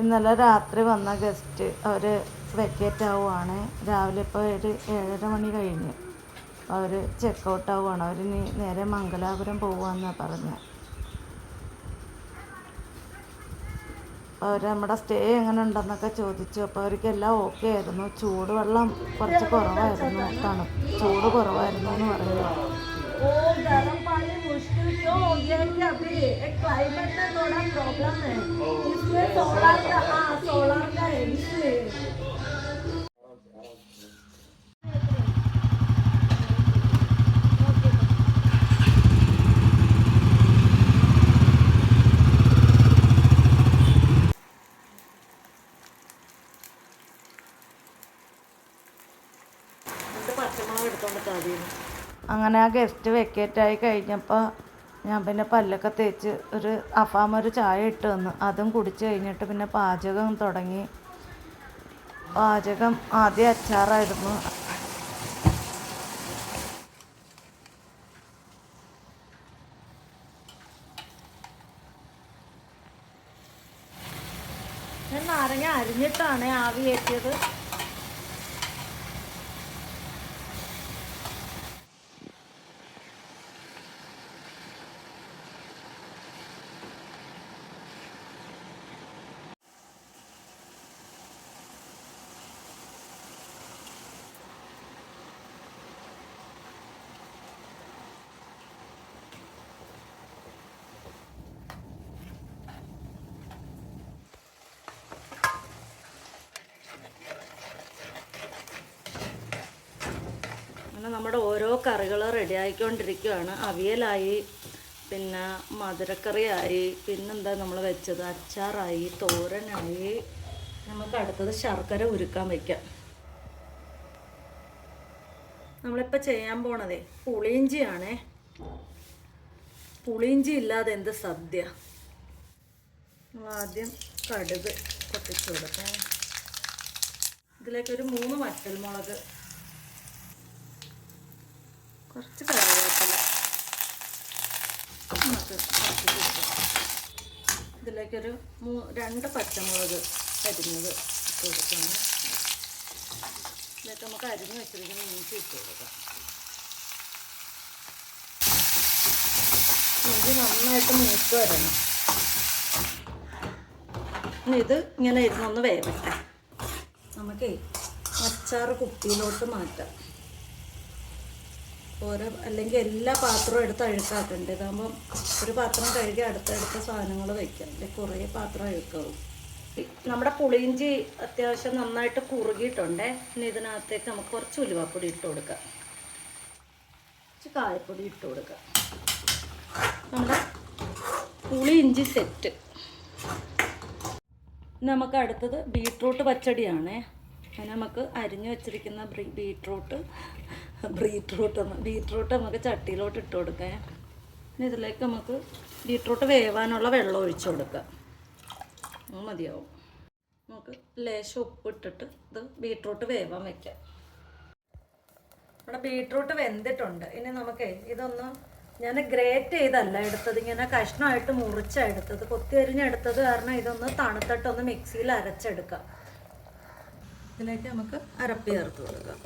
ഇന്നലെ രാത്രി വന്ന ഗസ്റ്റ് അവർ വെക്കേറ്റ് ആവുകയാണ് രാവിലെ ഇപ്പോൾ ഒരു ഏഴര മണി കഴിഞ്ഞു. അവർ ചെക്ക് ഔട്ട് ആവുകയാണ് അവർ ഇനി നേരെ മംഗലാപുരം പോവാന്നാണ് പറഞ്ഞത് അവർ നമ്മുടെ സ്റ്റേ എങ്ങനെ ഉണ്ടെന്നൊക്കെ ചോദിച്ചു. അപ്പോൾ അവർക്ക് എല്ലാം ഓക്കെ ആയിരുന്നു. ചൂടുവെള്ളം കുറച്ച് കുറവായിരുന്നു. തണു ചൂട് കുറവായിരുന്നു എന്ന് പറയുന്നു वो गर्म पानी मुश्किल क्यों हो गया है कि अभी एक क्लाइमेट में थोड़ा प्रॉब्लम है इसलिए सोलर का हाँ सोलर का है इसलिए അങ്ങനെ ആ ഗസ്റ്റ് വെക്കേറ്റ് ആയി കഴിഞ്ഞപ്പോൾ ഞാൻ പിന്നെ പല്ലൊക്കെ തേച്ച് ഒരു അഫാം ഒരു ചായ ഇട്ട് തന്നു അതും കുടിച്ച് കഴിഞ്ഞിട്ട് പിന്നെ പാചകം തുടങ്ങി. പാചകം ആദ്യം അച്ചാറായിരുന്നു. ഞാൻ നാരങ്ങ അരിഞ്ഞിട്ടാണ് ആവി കയറ്റിയത്. അങ്ങനെ നമ്മുടെ ഓരോ കറികൾ റെഡി ആയിക്കൊണ്ടിരിക്കുകയാണ്. അവിയലായി പിന്നെ മധുരക്കറിയായി പിന്നെന്താ നമ്മൾ വെച്ചത്? അച്ചാറായി തോരനായി. നമുക്ക് അടുത്തത് ശർക്കര ഉരുക്കാൻ വയ്ക്കാം നമ്മളിപ്പോൾ ചെയ്യാൻ പോണതേ പുളിയിഞ്ചിയാണേ. പുളിയിഞ്ചി ഇല്ലാതെ എന്ത് സദ്യ? ആദ്യം കടുക് പൊട്ടിച്ചു കൊടുക്കാം. ഇതിലേക്കൊരു മൂന്ന് വറ്റൽമുളക് കുറച്ച് കറിവേപ്പില. നമുക്ക്. ഇതിലേക്കൊരു മൂ രണ്ട് പച്ചമുളക് അരിഞ്ഞത് ഇട്ട് കൊടുക്കണം. ഇതൊക്കെ നമുക്ക് അരിഞ്ഞ് വെച്ചിരിക്കുന്ന ഇഞ്ചി ഇട്ട് കൊടുക്കാം. ഇഞ്ചി നന്നായിട്ട് മൂത്ത് വരണം. ഇനി ഇത് ഇങ്ങനെ ഇരുന്നൊന്ന് വേവട്ടെ. നമുക്കേ അച്ചാറ് കുപ്പിയിലോട്ട് മാറ്റാം. ഓരോ അല്ലെങ്കിൽ എല്ലാ പാത്രവും എടുത്ത് അഴുക്കാക്കുന്നുണ്ട് ഇതാകുമ്പം ഒരു പാത്രം കഴുകി അടുത്തടുത്ത സാധനങ്ങൾ വയ്ക്കാം. അല്ലെങ്കിൽ കുറേ പാത്രം അഴുക്കാവും. നമ്മുടെ പുളിയിഞ്ചി അത്യാവശ്യം നന്നായിട്ട് കുറുകിയിട്ടുണ്ടേ. ഇനി ഇതിനകത്തേക്ക് നമുക്ക് കുറച്ച് ഉലുവാപ്പൊടി ഇട്ട് കൊടുക്കാം. കുറച്ച് കായപ്പൊടി ഇട്ട് കൊടുക്കാം. നമ്മുടെ പുളിയിഞ്ചി സെറ്റ്. നമുക്ക് അടുത്തത് ബീട്രൂട്ട് പച്ചടിയാണേ. നമുക്ക് അരിഞ്ഞു വെച്ചിരിക്കുന്ന ബീട്രൂട്ട് ബീട്രൂട്ട് ബീട്രൂട്ട് നമുക്ക് ചട്ടിയിലോട്ട് ഇട്ട് കൊടുക്കാം. ഇനി ഇതിലേക്ക് നമുക്ക് ബീട്രൂട്ട് വേവാനുള്ള വെള്ളം ഒഴിച്ചു കൊടുക്കാം. മതിയാവും. നമുക്ക് ലേശം ഉപ്പ് ഇട്ടിട്ട് ഇത് ബീട്രൂട്ട് വേവാൻ വെക്കാം. നമ്മുടെ ബീട്രൂട്ട് വെന്തിട്ടുണ്ട്. ഇനി നമുക്ക് ഇതൊന്ന് ഞാൻ ഗ്രേറ്റ് ചെയ്തല്ല എടുത്തത്. ഇങ്ങനെ കഷ്ണമായിട്ട് മുറിച്ചാണ് എടുത്തത്. കൊത്തി അരിഞ്ഞെടുത്തത് കാരണം ഇതൊന്ന് തണുത്തിട്ടൊന്ന് മിക്സിയിൽ അരച്ചെടുക്കാം. ഇതിലേക്ക് നമുക്ക് അരപ്പ് ചേർത്ത് കൊടുക്കാം.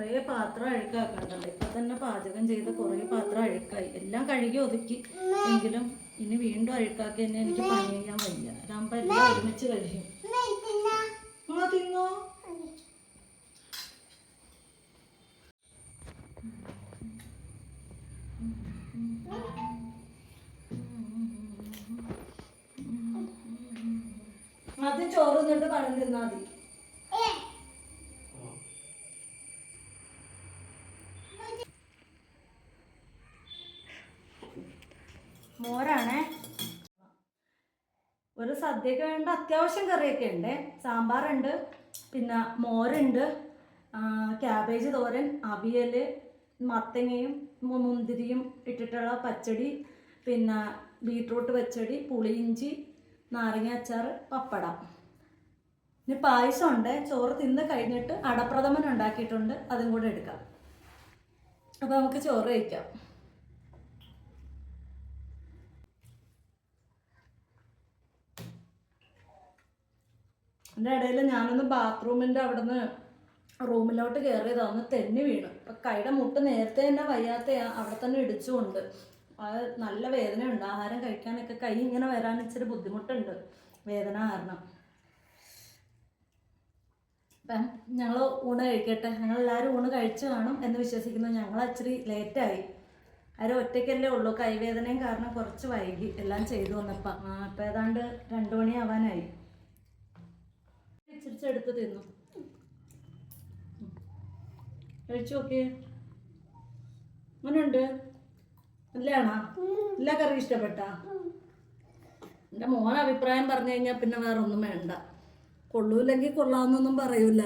കുറേ പാത്രം അഴുക്കാക്കണ്ടല്ലോ ഇപ്പൊ തന്നെ പാചകം ചെയ്ത് കുറേ പാത്രം അഴുക്കായി. എല്ലാം കഴുകി ഒതുക്കി. എങ്കിലും ഇനി വീണ്ടും അഴുക്കാക്കി തന്നെ എനിക്ക് പണി ചെയ്യാൻ വയ്യ. അതാകുമ്പോ എല്ലാം ഒരുമിച്ച് കഴിയും. തിന്നോ? അത് ചോറ് നിന്നിട്ട് പഴം തിന്നാ മതി. മോരാണേ. ഒരു സദ്യക്ക് വേണ്ട അത്യാവശ്യം കറിയൊക്കെ ഉണ്ട്. സാമ്പാറുണ്ട് പിന്നെ മോരുണ്ട് ക്യാബേജ് തോരൻ അവിയൽ മത്തങ്ങയും മുന്തിരിയും ഇട്ടിട്ടുള്ള പച്ചടി പിന്നെ ബീട്രൂട്ട് പച്ചടി പുളിയിഞ്ചി നാരങ്ങ അച്ചാർ പപ്പടം. ഇനി പായസം ഉണ്ട് ചോറ് തിന്ന് കഴിഞ്ഞിട്ട് അടപ്രഥമൻ ഉണ്ടാക്കിയിട്ടുണ്ട്. അതും കൂടെ എടുക്കാം. അപ്പോൾ നമുക്ക് ചോറ് കഴിക്കാം. എന്റെ ഇടയിൽ ഞാനൊന്ന് ബാത്റൂമിന്റെ അവിടെ നിന്ന് റൂമിലോട്ട് കയറിയത് ഒന്ന് തെന്നി വീണു. അപ്പം കൈയുടെ മുട്ട് നേരത്തെ തന്നെ വയ്യാത്ത അവിടെ തന്നെ ഇടിച്ചുകൊണ്ട് അത് നല്ല വേദനയുണ്ട്. ആഹാരം കഴിക്കാനൊക്കെ കൈ ഇങ്ങനെ വരാൻ ഇച്ചിരി ബുദ്ധിമുട്ടുണ്ട് വേദന കാരണം. അപ്പം ഞങ്ങൾ ഊണ് കഴിക്കട്ടെ. ഞങ്ങൾ എല്ലാവരും ഊണ് കഴിച്ചു കാണും എന്ന് വിശ്വസിക്കുന്നു. ഞങ്ങൾ ഇച്ചിരി ലേറ്റായി. ആരും ഒറ്റയ്ക്കല്ലേ ഉള്ളൂ. കൈവേദനയും കാരണം കുറച്ച് വൈകി എല്ലാം ചെയ്തു വന്നപ്പം. അപ്പം ഏതാണ്ട് രണ്ടു മണിയാവാനായി. ഇച്ചിരിച്ച് എടുത്ത് തിന്നു. കഴിച്ചു നോക്കിയേ അങ്ങനുണ്ട് നല്ലതാണോ എല്ലാ കറി ഇഷ്ടപ്പെട്ടാ? എന്റെ മോൻ അഭിപ്രായം പറഞ്ഞു കഴിഞ്ഞാൽ പിന്നെ വേറെ ഒന്നും വേണ്ട. കൊള്ളൂല്ലെങ്കിൽ കൊള്ളാമെന്നൊന്നും പറയൂല.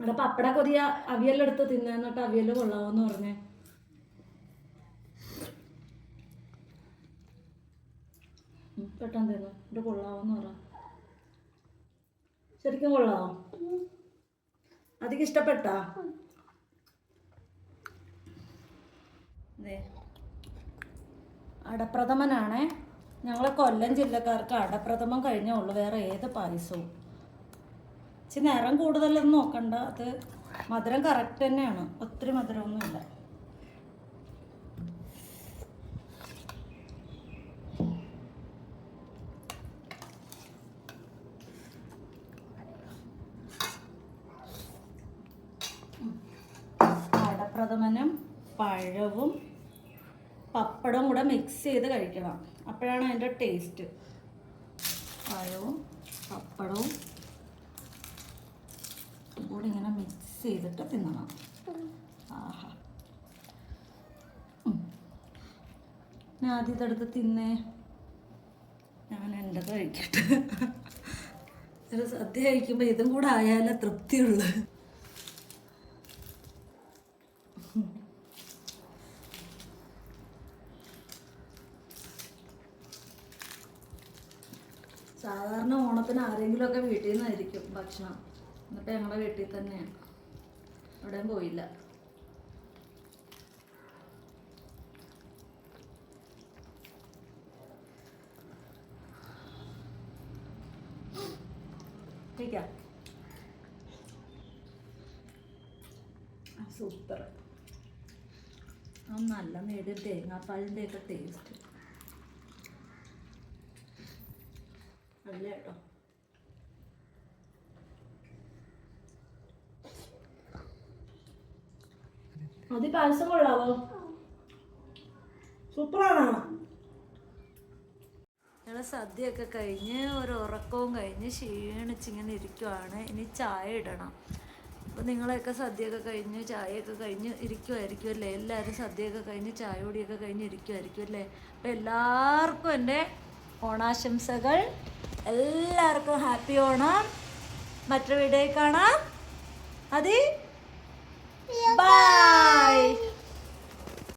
ഇവിടെ പപ്പട കൊതിയ അവിയലെടുത്ത് തിന്നാന്നിട്ട് അവിയൽ കൊള്ളാമെന്ന് പറഞ്ഞേ. പെട്ടെന്ന് തരുന്നു. ഇത് കൊള്ളാവെന്ന് പറ. ശരിക്കും കൊള്ളാവോ? അധികം ഇഷ്ടപ്പെട്ടാ? അടപ്രഥമനാണേ. ഞങ്ങളെ കൊല്ലം ജില്ലക്കാർക്ക് അടപ്രഥമം കഴിഞ്ഞേ ഉള്ളൂ. വേറെ ഏത് പായസവും. ഇച്ചിരി നിറം കൂടുതലൊന്നും നോക്കണ്ട. അത് മധുരം കറക്റ്റ് തന്നെയാണ്. ഒത്തിരി മധുരമൊന്നുമില്ല. അടപ്രഥമനും പഴവും പപ്പടവും കൂടെ മിക്സ് ചെയ്ത് കഴിക്കണം. അപ്പോഴാണ് അതിന്റെ ടേസ്റ്റ് പഴവും പപ്പടവും കൂടെ ഇങ്ങനെ മിക്സ് ചെയ്തിട്ട് തിന്നണം. ആഹാ. ഞാൻ ആദ്യം ഇതെടുത്ത് തിന്നേ. ഞാൻ എന്റെ കഴിക്കട്ടെ. ഒരു സദ്യ കഴിക്കുമ്പോൾ ഇതും കൂടെ ആയാലേ തൃപ്തിയുള്ളൂ. സാധാരണ ഓണത്തിന് ആരെങ്കിലുമൊക്കെ വീട്ടിൽ നിന്നായിരിക്കും ഭക്ഷണം. എന്നിട്ട് ഞങ്ങളുടെ വീട്ടിൽ തന്നെയാണ്. എവിടെയും പോയില്ല. സൂപ്പർ. നല്ല നേടിയ തേങ്ങാപ്പാലിന്റെ ഒക്കെ ടേസ്റ്റ് അല്ല കേട്ടോ അത് പായസം കൊള്ളാവോ? സൂപ്പറാണോ. ഞങ്ങൾ സദ്യയൊക്കെ കഴിഞ്ഞ് ഒരു ഉറക്കവും കഴിഞ്ഞ് ക്ഷീണിച്ചിങ്ങനെ ഇരിക്കുവാണ്. ഇനി ചായ ഇടണം. അപ്പോൾ നിങ്ങളെയൊക്കെ സദ്യയൊക്കെ കഴിഞ്ഞ് ചായയൊക്കെ കഴിഞ്ഞ് ഇരിക്കുമായിരിക്കും അല്ലേ? എല്ലാവരും സദ്യയൊക്കെ കഴിഞ്ഞ് ചായ പൊടിയൊക്കെ കഴിഞ്ഞ് ഇരിക്കുമായിരിക്കും അല്ലേ? അപ്പോൾ എല്ലാവർക്കും എന്റെ ഓണാശംസകൾ. എല്ലാവർക്കും ഹാപ്പി ഓണം. മറ്റൊരു വീഡിയോയിൽ കാണാം. അത് ബൈ